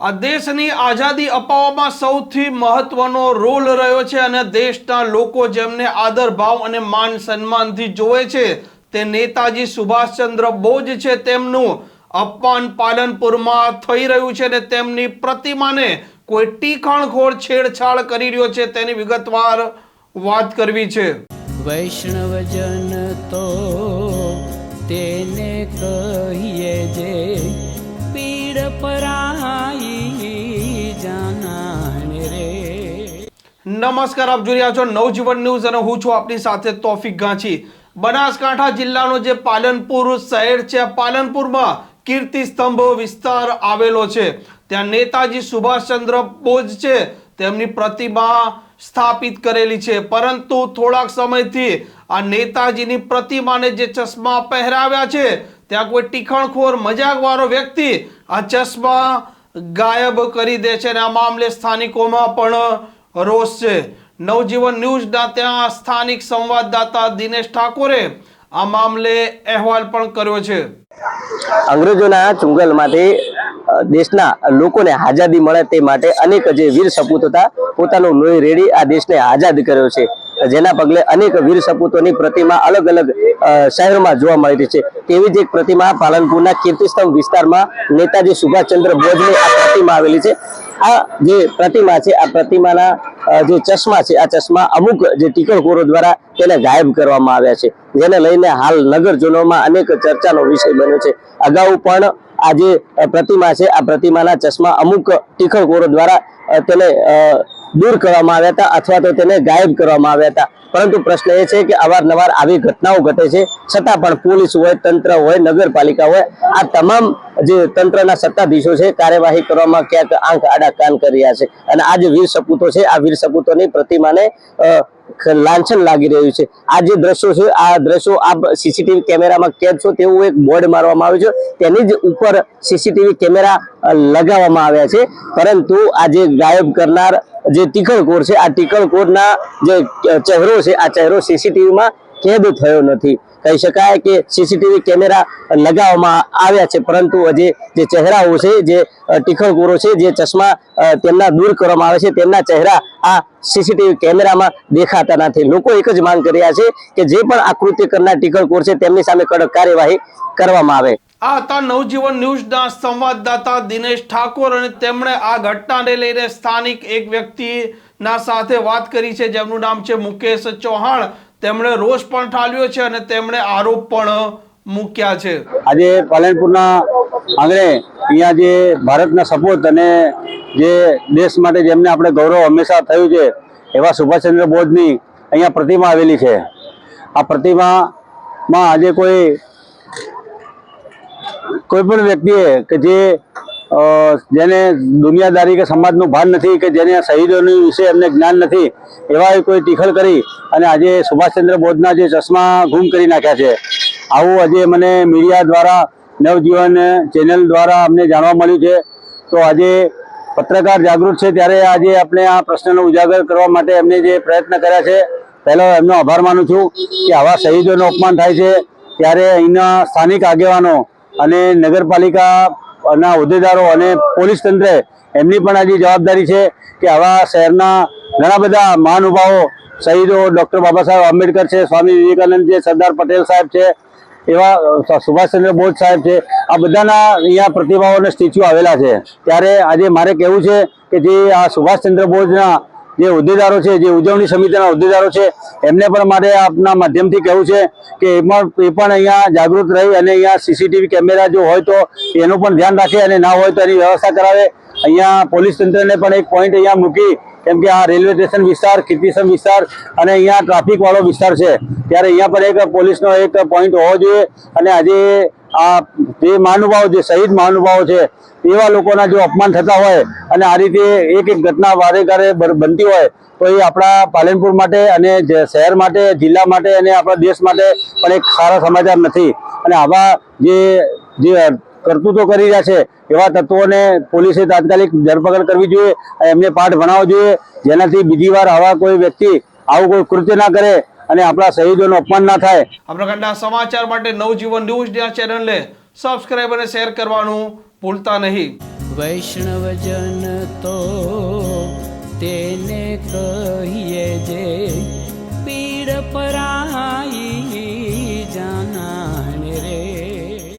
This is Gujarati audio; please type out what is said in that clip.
આ દેશની આઝાદી અપાવવામાં સૌથી મહત્વનો રોલ રહ્યો છે અને દેશના લોકો જેમને આદર, ભાવ અને માન સન્માનથી જોવે છે, તે નેતાજી સુભાષચંદ્ર બોઝ છે તેમનું. અપમાન પાલનપુરમાં થઈ રહ્યું છે અને તેમની પ્રતિમાને કોઈ ટીખણખોર છેડછાડ કરી રહ્યો છે તેની વિગતવાર વાત કરવી છે. વૈષ્ણવજન તો તેને કહીએ જે પીડ પરાઈ નમસ્કાર, આપ જોઈ રહ્યા છો નવજીવન ન્યૂઝ અને હું છું આપની સાથે તોફિક ગાંચી. બનાસકાંઠા જિલ્લાનો જે પાલનપુર શહેર છે, પાલનપુરમાં કીર્તિ સ્તંભ વિસ્તાર આવેલો છે. ત્યાં નેતાજી સુભાષચંદ્ર બોઝ છે, તેમની પ્રતિમા સ્થાપિત કરેલી છે. પરંતુ થોડાક સમયથી આ નેતાજીની પ્રતિમાને જે ચશ્મા પહેરાવ્યા છે, ત્યાં કોઈ ટીખણખોર, મજાકવાળો વ્યક્તિ આ ચશ્મા ગાયબ કરી દે છે અને આ મામલે સ્થાનિકોમાં પણ રોષ છે નવજીવન ન્યૂઝના ત્યાં સ્થાનિક સંવાદદાતા દિનેશ ઠાકોરે આ મામલે અહેવાલ પણ કર્યો છે. અંગ્રેજોના ચુંગલમાંથી દેશના લોકોને આઝાદી મળે તે માટે અનેક જે વીર સપૂત હતા, પોતાનું લોહી રેડી આ દેશને આઝાદ કર્યો છે. જેના પગલે અનેક વીર સપૂતોની પ્રતિમા અલગ અલગ શહેરમાં જોવા મળી રહી છે. તેવી જ એક પ્રતિમા પાલનપુરના કીર્તિસ્તંભ વિસ્તારમાં નેતાજી સુભાષચંદ્ર બોઝની આ પ્રતિમા આવેલી છે. આ જે પ્રતિમા છે, આ પ્રતિમાના જે ચશ્મા છે, આ ચશ્મા અમુક જે ટીકણખોરો દ્વારા તેને ગાયબ કરવામાં આવ્યા છે. જેને લઈને હાલ નગરજનોમાં અનેક ચર્ચાનો વિષય બન્યો છે. અગાઉ પણ આ જે પ્રતિમા છે, આ પ્રતિમાના ચશ્મા અમુક ટીખણખોરો દ્વારા તેને દૂર કરવામાં આવ્યા હતા અથવા તો તેને ગાયબ કરવામાં આવ્યા હતા. પરંતુ પ્રશ્ન એ છે કે અવારનવાર આવી ઘટનાઓ ઘટે છે, છતાં પણ પોલીસ હોય, તંત્ર હોય, નગરપાલિકા હોય, આ તમામ જે તંત્રના સત્તાધીશો છે, કાર્યવાહી કરવામાં ક્યાંક આંખ આડા કાન કરી રહ્યા છે. અને આ જે વીર સપૂતો છે, આ વીર સપૂતોની પ્રતિમાને લાંછન લાગી રહ્યું છે. આ જે દ્રશ્યો છે, આ દ્રશ્યો આ સીસીટીવી કેમેરામાં કેદ છો તેવું એક બોર્ડ મારવામાં આવ્યું છે. તેની જ ઉપર સીસીટીવી કેમેરા લગાવવામાં આવ્યા છે. પરંતુ આ જે ગાયબ કરનાર જે ટીકળકોર છે આ ટીકણકોરના જે ચહેરો છે આ ચહેરો સીસીટીવીમાં કેદ થયો નથી. કહી શકાય કે સીસીટીવી કેમેરા લગાવવામાં આવ્યા છે પરંતુ હજી જે ચહેરાઓ છે જે અ, ટીખણખોરો છે જે ચશ્મા તેમના દૂર કરવામાં આવે છે તેમના ચહેરા આ સીસીટીવી કેમેરામાં દેખાતા નથી. લોકો એક જ માંગ કરી છે કે જે પણ આ કૃત્ય કરનાર ટીખણખોર છે તેમની સામે કડક કાર્યવાહી કરવામાં આવે. આ હતા નવજીવન ન્યૂઝના સંવાદદાતા દિનેશ ઠાકોર અને તેમણે આ ઘટનાને લઈને સ્થાનિક એક વ્યક્તિના સાથે વાત કરી છે જેમનું નામ છે મુકેશ ચૌહાણ. તેમણે રોષ પણ ઠાલ્યો છે અને તેમણે આરોપ પણ મૂક્યા છે. આજે પાલનપુરના આંગણે અહીંયા જે ભારતના સપૂત અને જે દેશ માટે જેમને આપણે ગૌરવ હંમેશા થયું છે, એવા સુભાષચંદ્ર બોઝની અહીંયા પ્રતિમા આવેલી છે. આ પ્રતિમામાં આજે કોઈ કોઈ પણ વ્યક્તિએ કે જે જેને દુનિયાદારી કે સમાજનું ભાન નથી કે જેને શહીદોની વિશે એમને જ્ઞાન નથી એવા કોઈ ટીખળ કરી અને આજે સુભાષચંદ્ર બોઝના જે ચશ્મા ગુમ કરી નાખ્યા છે. આવું આજે મને મીડિયા દ્વારા, નવજીવન ચેનલ દ્વારા અમને જાણવા મળ્યું છે. તો આજે પત્રકાર જાગૃત છે, ત્યારે આજે આપણે આ પ્રશ્નનો ઉજાગર કરવા માટે એમને જે પ્રયત્ન કર્યા છે, પહેલો એમનો આભાર માનું છું કે આવા શહીદોનું અપમાન થાય છે. ત્યારે અહીંના સ્થાનિક આગેવાનો અને નગરપાલિકાના હોદ્દેદારો અને પોલીસ તંત્રે એમની પણ આજે જવાબદારી છે કે આવા શહેરના ઘણા બધા મહાનુભાવો શહીદો, ડૉક્ટર બાબા સાહેબ આંબેડકર છે, સ્વામી વિવેકાનંદ છે, સરદાર પટેલ સાહેબ છે, એવા સુભાષચંદ્ર બોઝ સાહેબ છે, આ બધાના અહીંયા પ્રતિભાવો અને સ્ટેચ્યુ આવેલા છે. ત્યારે આજે મારે કહેવું છે કે જે આ સુભાષચંદ્ર બોઝના જે હોદ્દેદારો છે, જે ઉજવણી સમિતિના હોદ્દેદારો છે, એમને પણ મારે આપના માધ્યમથી કહેવું છે કે એમાં એ પણ અહીંયા જાગૃત રહી અને અહીંયા સીસીટીવી કેમેરા જો હોય તો એનું પણ ધ્યાન રાખે અને ના હોય તો એની વ્યવસ્થા કરાવે. અહીંયા પોલીસ તંત્રને પણ એક પોઈન્ટ અહીંયા મૂકી, કેમ કે આ રેલવે સ્ટેશન વિસ્તાર કીર્તિસમ વિસ્તાર અને અહીંયા ટ્રાફિકવાળો વિસ્તાર છે. ત્યારે અહીંયા પણ એક પોલીસનો એક પોઈન્ટ હોવો જોઈએ અને આજે આ જે મહાનુભાવો જે શહીદ મહાનુભાવો છે, એવા લોકોના જો અપમાન થતા હોય અને આ રીતે એક એક ઘટના વારે ઘરે બનતી હોય, તો એ આપણા પાલનપુર માટે અને શહેર માટે, જિલ્લા માટે અને આપણા દેશ માટે પણ એક સારા સમાચાર નથી. અને આવા જે જે કરતૂતો કરી રહ્યા છે, એવા તત્વોને પોલીસે તાત્કાલિક ધરપકડ કરવી જોઈએ, એમને પાઠ ભણાવવો જોઈએ, જેનાથી બીજી વાર આવા કોઈ વ્યક્તિ આવું કોઈ કૃત્ય ના કરે અને આપણા શહીદોનું અપમાન ના થાય. આ પ્રકારના સમાચાર માટે નવજીવન ન્યૂઝ ચેનલને સબસ્ક્રાઇબ અને શેર કરવાનું ભૂલતા નહીં. વૈષ્ણવજન તો તેને કહીએ જે